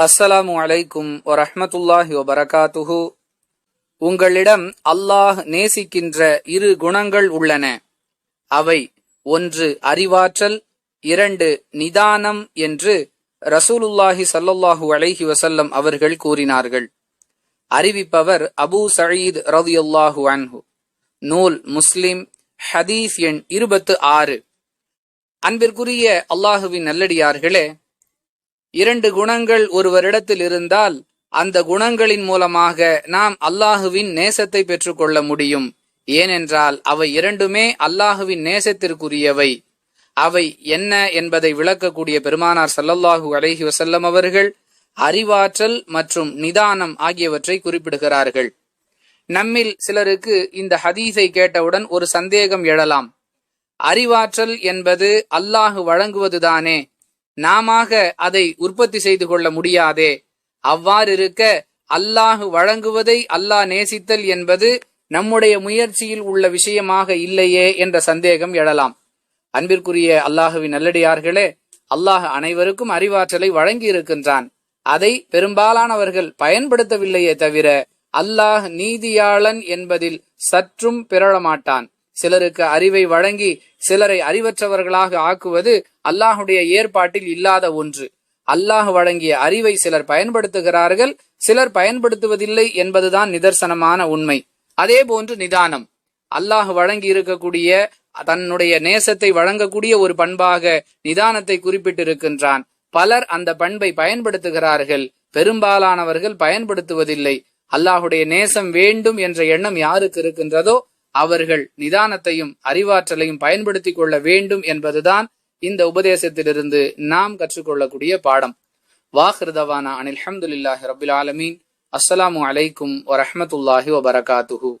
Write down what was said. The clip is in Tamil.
அஸ்ஸலாமு அலைக்கும் வரஹமத்துல்லாஹி வபரகாத்துஹு. உங்களிடம் அல்லாஹ் நேசிக்கின்ற இரு குணங்கள் உள்ளன. அவை ஒன்று அறிவாற்றல் இரண்டு நிதானம் என்று ரசூலுல்லாஹி ஸல்லல்லாஹு அலைஹி வசல்லம் அவர்கள் கூறினார்கள். அறிவிப்பவர் அபூ சயீத் ரலியல்லாஹு அன்ஹு. நூல் முஸ்லிம் ஹதீஸ் எண் இருபத்து ஆறு. அன்பிற்குரிய அல்லாஹுவின் நல்லடியார்களே இரண்டு குணங்கள் ஒருவரிடத்தில் இருந்தால் அந்த குணங்களின் மூலமாக நாம் அல்லாஹுவின் நேசத்தை பெற்றுக்கொள்ள முடியும். ஏனென்றால் அவை இரண்டுமே அல்லாஹுவின் நேசத்திற்குரியவை. அவை என்ன என்பதை விளக்கக்கூடிய பெருமானார் சல்லல்லாஹு அலஹி வசல்லம் அவர்கள் அறிவாற்றல் மற்றும் நிதானம் ஆகியவற்றை குறிப்பிடுகிறார்கள். நம்மில் சிலருக்கு இந்த ஹதீஸை கேட்டவுடன் ஒரு சந்தேகம் எழலாம். அறிவாற்றல் என்பது அல்லாஹு வழங்குவதுதானே நாமாக அதை உற்பத்தி செய்து கொள்ள முடியாதே. அவ்வாறு இருக்க அல்லாஹு வழங்குவதை அல்லாஹ் நேசித்தல் என்பது நம்முடைய முயற்சியில் உள்ள விஷயமாக இல்லையே என்ற சந்தேகம் எழலாம். அன்பிற்குரிய அல்லாஹுவின் நல்லடியார்களே அல்லாஹ் அனைவருக்கும் அறிவாற்றலை வழங்கி இருக்கின்றான் அதை பெரும்பாலானவர்கள் பயன்படுத்தவில்லையே தவிர அல்லாஹ் நீதியாளன் என்பதில் சற்றும் பிறழமாட்டான். சிலருக்கு அறிவை வழங்கி சிலரை அறிவற்றவர்களாக ஆக்குவது அல்லாஹுடைய ஏற்பாட்டில் இல்லாத ஒன்று. அல்லாஹ் வழங்கிய அறிவை சிலர் பயன்படுத்துகிறார்கள் சிலர் பயன்படுத்துவதில்லை என்பதுதான் நிதர்சனமான உண்மை. அதே போன்று நிதானம். அல்லாஹ் வழங்கி இருக்கக்கூடிய தன்னுடைய நேசத்தை வழங்கக்கூடிய ஒரு பண்பாக நிதானத்தை குறிப்பிட்டிருக்கின்றான். பலர் அந்த பண்பை பயன்படுத்துகிறார்கள் பெரும்பாலானவர்கள் பயன்படுத்துவதில்லை. அல்லாஹுடைய நேசம் வேண்டும் என்ற எண்ணம் யாருக்கு இருக்கின்றதோ அவர்கள் நிதானத்தையும் அறிவாற்றலையும் பயன்படுத்திக் கொள்ள வேண்டும் என்பதுதான் இந்த உபதேசத்திலிருந்து நாம் கற்றுக்கொள்ளக்கூடிய பாடம். வாஹிருதவானா அனில் அஹமதுல்லாஹி ரபுல் ஆலமீன். அஸ்ஸலாமு அலைக்கும் வரஹமத்துல்லாஹி வபரகாத்துஹூ.